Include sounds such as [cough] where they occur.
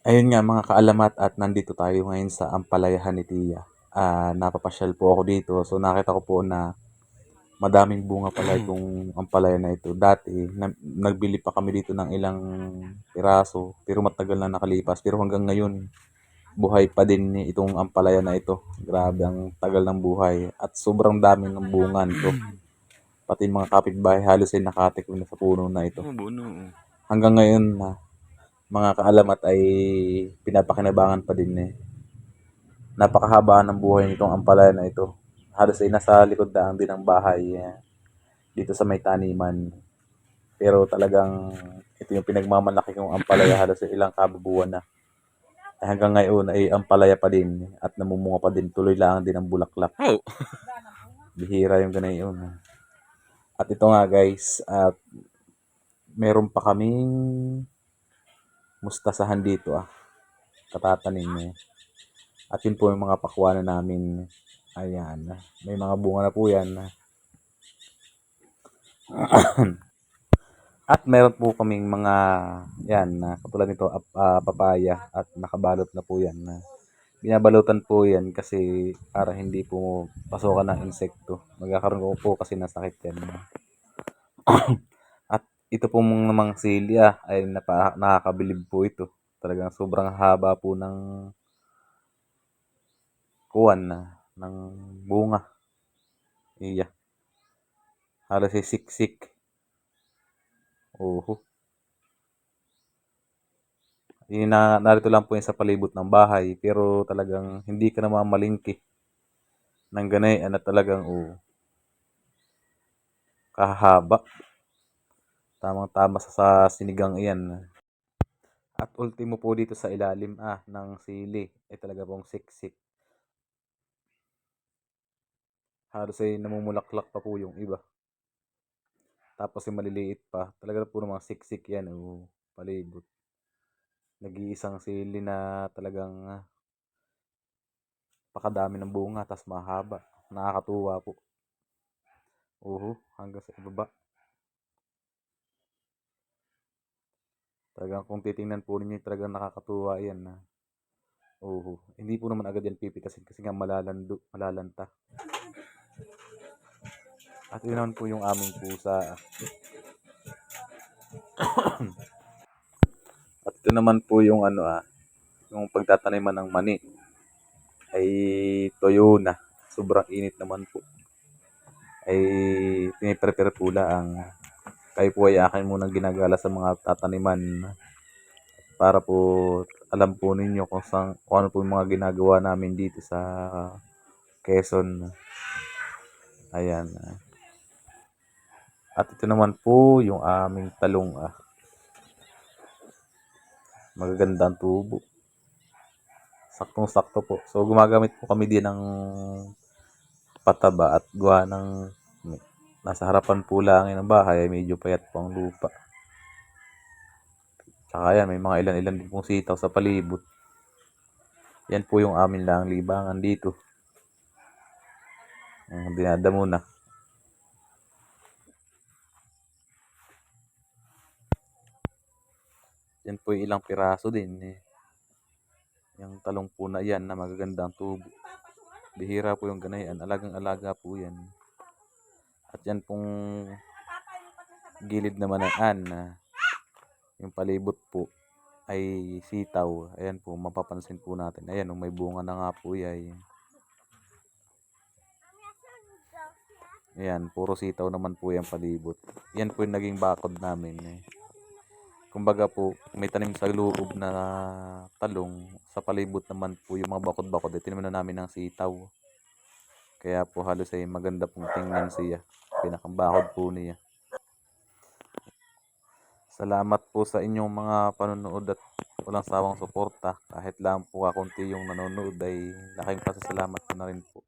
Ayun nga mga kaalamat at nandito tayo ngayon sa Ampalayahan ni Tia. Ah, napapasyal po ako dito. So nakita ko po na madaming bunga pala itong ampalaya na ito. Dati, na- nagbili pa kami dito ng ilang piraso, pero matagal na nakalipas. Pero hanggang ngayon, buhay pa din ni itong ampalaya na ito. Grabe ang tagal ng buhay. At sobrang dami ng bunga nito. Pati mga kapitbahay halos ay nakatikong na sa puno na ito. Oh. Hanggang ngayon na mga kaalamat ay pinapakinabangan pa din eh. Napakahaba ng buhay nitong ampalaya na ito. Halos ay nasa likod daan din ng bahay eh, dito sa may taniman. Pero talagang ito yung pinagmamalaki kong ampalaya halos ay ilang kabubuan na. Eh, hanggang ngayon ay ampalaya pa din at namumunga pa din. Tuloy lang din ang bulaklak. Oh, Bihira yung ganayon. At ito nga guys, at meron pa kaming mustasahan dito ah. Katatanim eh. At yun po yung mga pakwanan namin. Ayan. May mga bunga na po yan. [clears throat] At meron po kaming mga, yan, na katulad nito, ah, papaya at nakabalot na po yan. na binabalutan po yan kasi para hindi po pasokan ng insekto. Magkakaroon ko po kasi ng sakit yan. [clears throat] ito po mong namang silya ay napa, nakakabilib po ito. Talagang sobrang haba po ng kuwan na ng bunga. Iya. Halos ay siksik. Oho. Yun na, narito lang po yan sa palibot ng bahay. Pero talagang hindi ka na mamalingki. Nang ganay, ano talagang, oh, kahaba. Tamang tama sa, sa sinigang iyan. At ultimo po dito sa ilalim ah, ng sili ay talaga pong siksik. Halos ay namumulaklak pa po yung iba. Tapos yung maliliit pa. Talaga po mga siksik yan. Oh, palibot. Nag-iisang sili na talagang ah, pakadami ng bunga. Tapos mahaba. Nakakatuwa po. Uhu, hanggang sa ibaba. Talagang kung titingnan po ninyo, talagang nakakatuwa yan na. Uhu. Hindi po naman agad yan pipitasin kasi nga malalando, malalanta. At yun naman po yung aming pusa. [coughs] At ito naman po yung ano ah, yung pagtataniman ng mani ay toyo na. Sobrang init naman po. Ay piniprepare po ang kayo po ay akin munang ginagala sa mga tataniman para po alam po ninyo kung, saan, kung ano po yung mga ginagawa namin dito sa Quezon. Ayan. At ito naman po yung aming talong ah. Magagandang tubo. Saktong-sakto po. So gumagamit po kami din ng pataba at gawa ng nasa harapan po lang ng bahay ay medyo payat po ang lupa. Tsaka yan, may mga ilan-ilan din pong sitaw sa palibot. Yan po yung amin lang libangan dito. Ang dinadamo na. Yan po yung ilang piraso din eh. Yung talong po na yan na magagandang tubo. Bihira po yung ganayan. Alagang-alaga po yan. At yan pong gilid naman ng an yung palibot po ay sitaw. Ayan po, mapapansin po natin. Ayan, oh, may bunga na nga po yan. Ayan, puro sitaw naman po yung palibot. Yan po yung naging bakod namin. Eh. Kumbaga po, may tanim sa loob na talong. Sa palibot naman po yung mga bakod-bakod. Eh, na namin ng sitaw. Kaya po halos ay maganda pong tingnan siya. Pinakambakod po niya. Salamat po sa inyong mga panonood at walang sawang suporta. Kahit lang po kakunti yung nanonood ay laking pasasalamat ko na rin po.